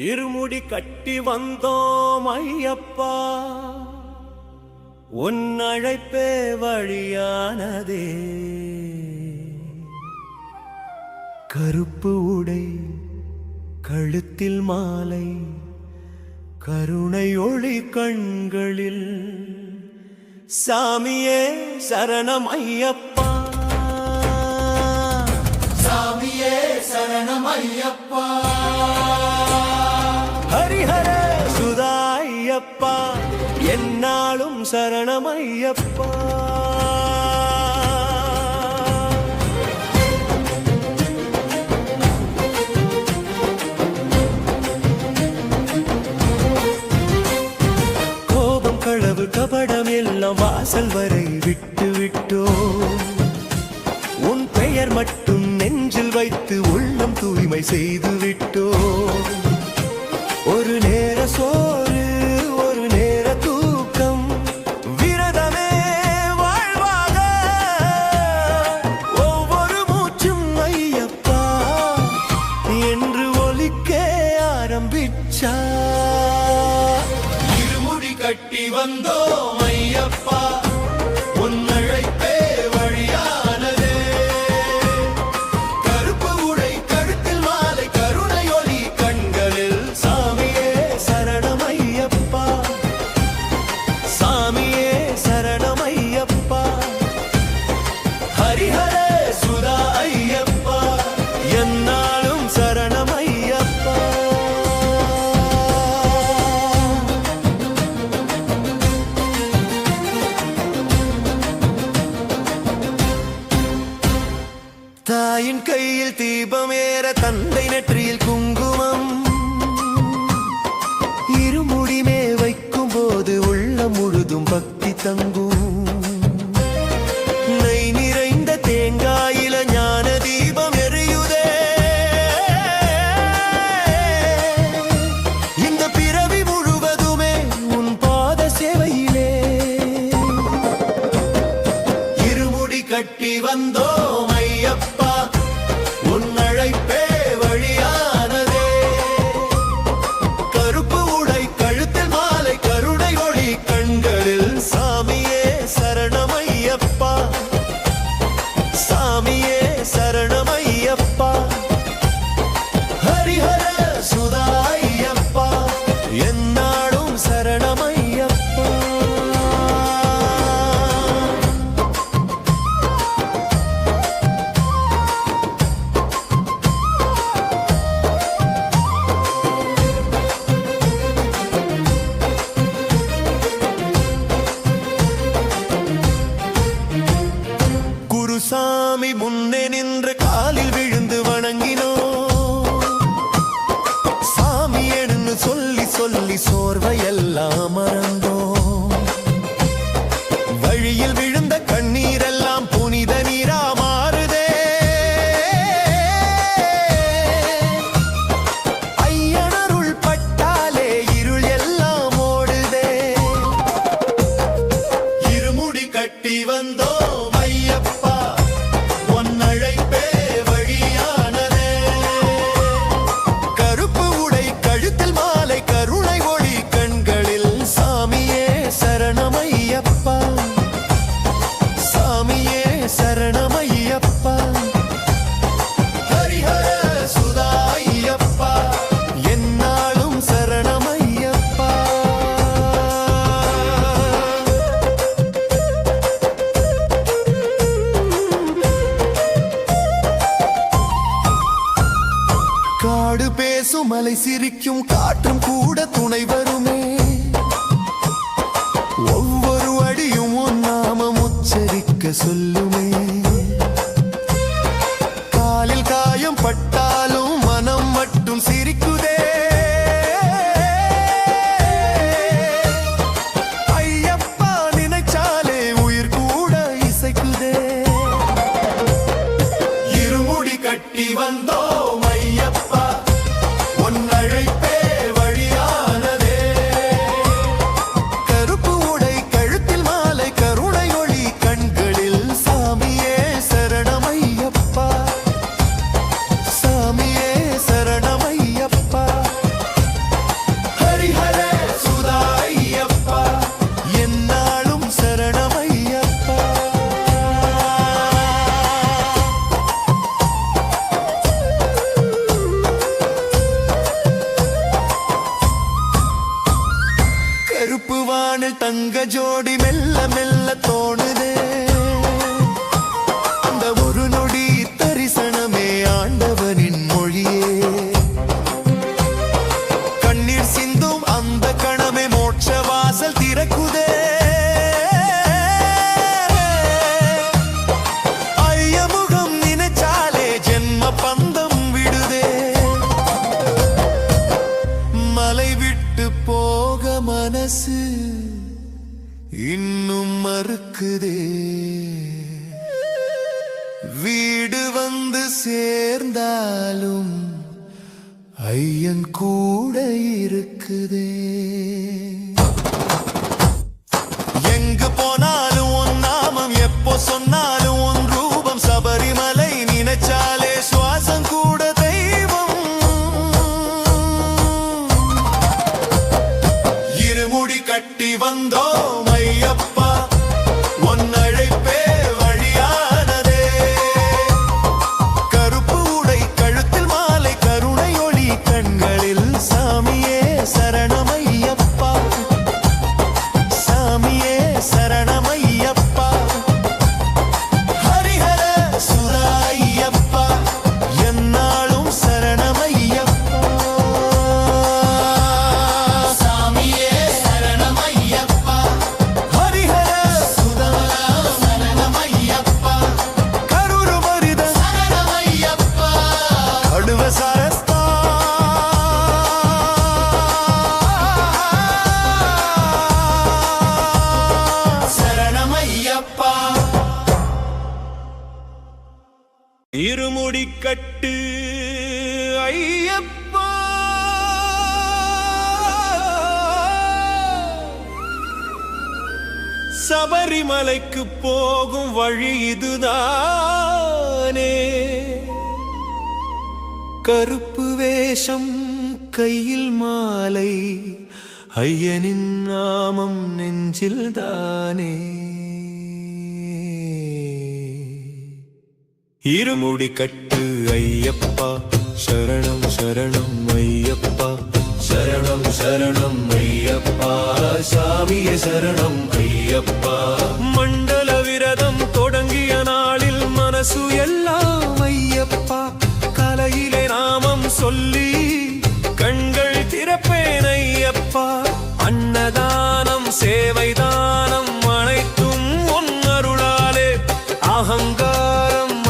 இருமுடி கட்டி வந்தோம் ஐயப்பா. உன்னழைப்பே வழியானதே. கருப்பு உடை கழுத்தில் மாலை கருணை ஒளி கண்களில். சாமியே சரணம் ஐயப்பா. சாமியே சரணம் ஐயப்பா. ஹர சுதாயப்பா என்னாலும் சரணமையப்பா. கோபம் களவு கபடம் எல்லாம் வாசல் வரை விட்டு விட்டோ உன் பெயர் மட்டும் நெஞ்சில் வைத்து உள்ளம் தூய்மை செய்து கட்டி வந்தோம். சொல்லும் கூட இருக்குதே. சபரிமலைக்கு போகும் வழி இதுதானே. கருப்பு வேஷம் கையில் மாலை ஐயனின் நாமம் நெஞ்சில் தானே இருமுடி கட்டு ஐயப்பா சரணம் சரணம் ஐயப்பா. சரணம் சரணம் ஐயப்பா சாமிய சரணம்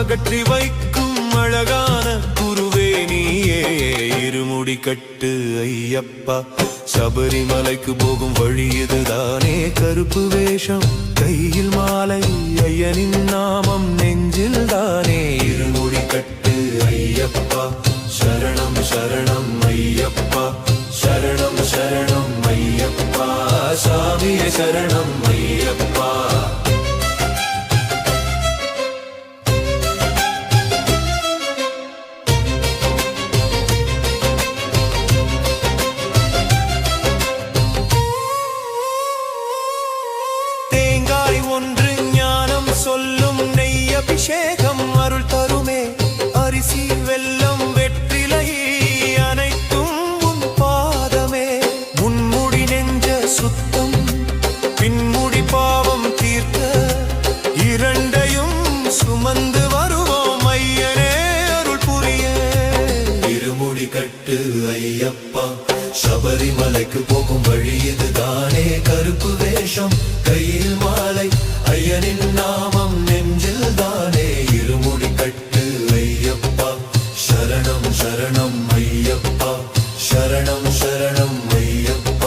அகற்றி வைக்கும் அழகான குருவே நீயே. இருமுடி கட்டு ஐயப்பா. சபரிமலைக்கு போகும் வழி இதுதானே. கருப்பு வேஷம் கையில் மாலை. ஐயனின் நாமம் நெஞ்சில் தானே இருமுடி கட்டு ஐயப்பா. சரணம் சரணம் ஐயப்பா. சரணம் சரணம் ஐயப்பா. சாமிய சரணம் ஐயப்பா. ശരണം അയ്യപ്പ ശരണം ശരണം അയ്യപ്പ.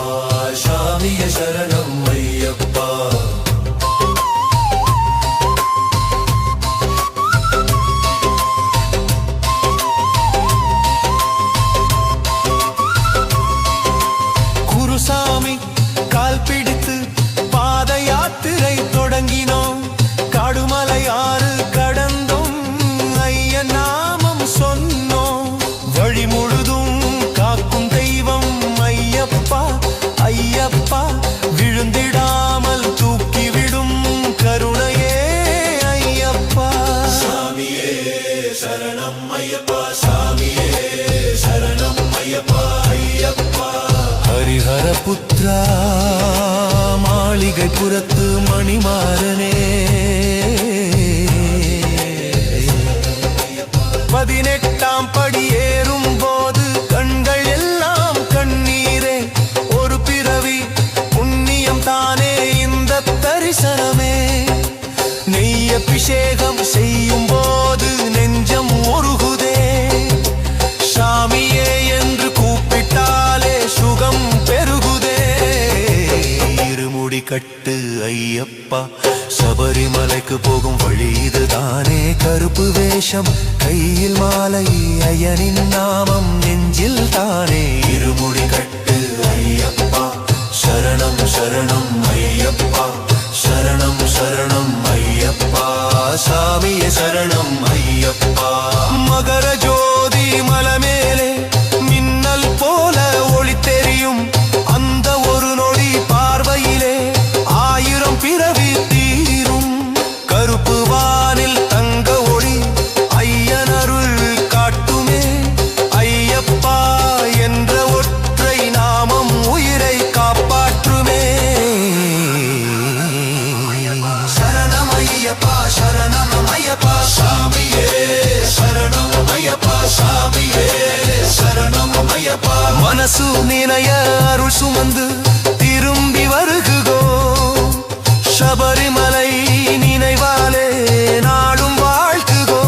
ശാമിയ ശരണം சித்ரா மாளிகை புறத்து மணிமாறனே. பதினெட்டாம் படி ஏறும் போது கண்கள் எல்லாம் கண்ணீரே. ஒரு பிறவி புண்ணியம் தானே இந்த தரிசனமே. நெய் அபிஷேகம் செய்யும் போது கட்டு ஐயப்பா. சபரிமலைக்கு போகும் வழி இதுதானே. கருப்பு வேஷம் கையில் மாலை அயனின் நாமம் நெஞ்சில் தானே. இருமுடி கட்டு ஐயப்பா. சரணம் சரணம் ஐயப்பா. சரணம் சரணம் ஐயப்பா. சாமிய சரணம் ஐயப்பா. மகர ஜோதி மனசு நினைய அருள் சுமந்து திரும்பி வருகுகோ. சபரிமலை நினைவாலே நாடும் வாழ்த்துகோ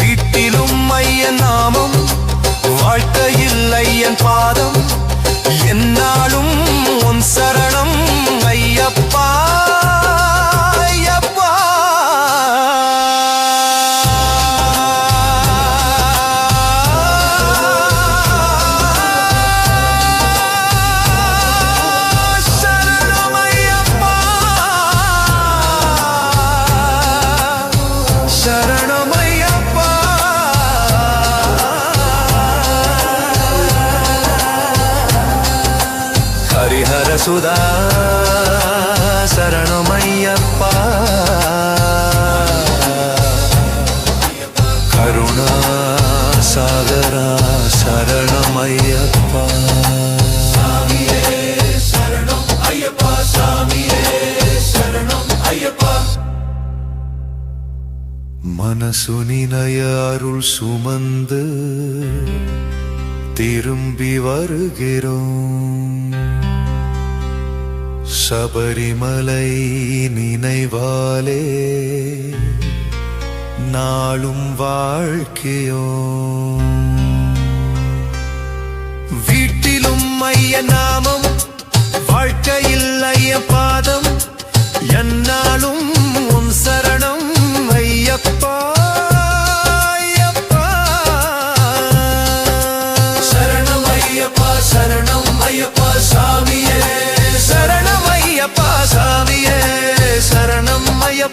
வீட்டிலும் ஐயன் நாமம் வாழ்க்கையில் ஐயன் பாதம். சுதா சரணமையப்பா கருணா சாகரா சரணமையப்பா மனசு நினைய அருள் சுமந்து திரும்பி வருகிறோம். சபரிமலை நினைவாலே நாளும் வாழ்க்கையோ? வீட்டிலும் ஐய நாமம் வாழ்க்கையில் ஐய பாதம் என்னாலும் உன் சரணம் ஐயப்பா. சாமியே சரணம் ஐயா